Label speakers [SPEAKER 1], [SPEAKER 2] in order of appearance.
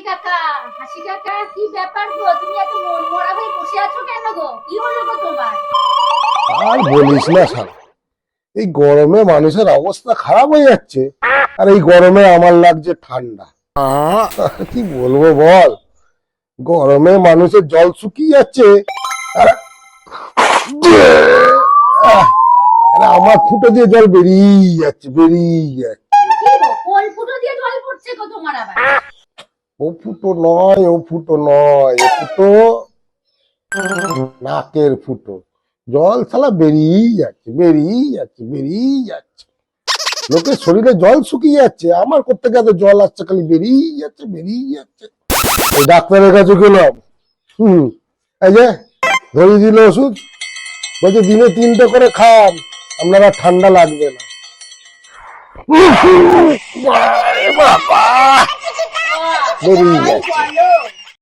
[SPEAKER 1] কাকা হাসি কাকা কি ব্যাপার গো? তুমি এত মন মরা হয়ে বসে আছো কেন গো? কি হলো গো তোমার?
[SPEAKER 2] আর বলিস না শালা এই গরমে মানুষের অবস্থা খারাপ হয়ে যাচ্ছে আর এই গরমে আমার লাগছে ঠান্ডা। কি বলব বল? গরমে মানুষের জল শুকিয়ে যাচ্ছে আর- আমার ফুটো দিয়ে জল বেরিয়ে যাচ্ছে বেরিয়ে যাচ্ছে।
[SPEAKER 1] কোন ফুটো দিয়ে জল পড়ছে গো তোমার আবার?
[SPEAKER 2] ও ফুটো নয় ও ফুটো নয় ও ফুটো নাকের ফুটো। জল শালা বেরিয়েই যাচ্ছে বেরিয়েই যাচ্ছে বেরিয়েই যাচ্ছে। লোকের শরীরে জল শুকিয়ে যাচ্ছে আমার করতে গেলে জল আসছে? খালি বেরিয়েই যাচ্ছে বেরিয়েই যাচ্ছে। ওই ডাক্তারের কাছে গেলাম। হুম এই যে ধরিয়ে দিল ওষুধ। বলছে দিনে তিনটে করে খান আপনার ঠান্ডা লাগবে না। বাবা, বাবা বেরিয়ে
[SPEAKER 1] তাই
[SPEAKER 2] যাচ্ছে
[SPEAKER 1] বলো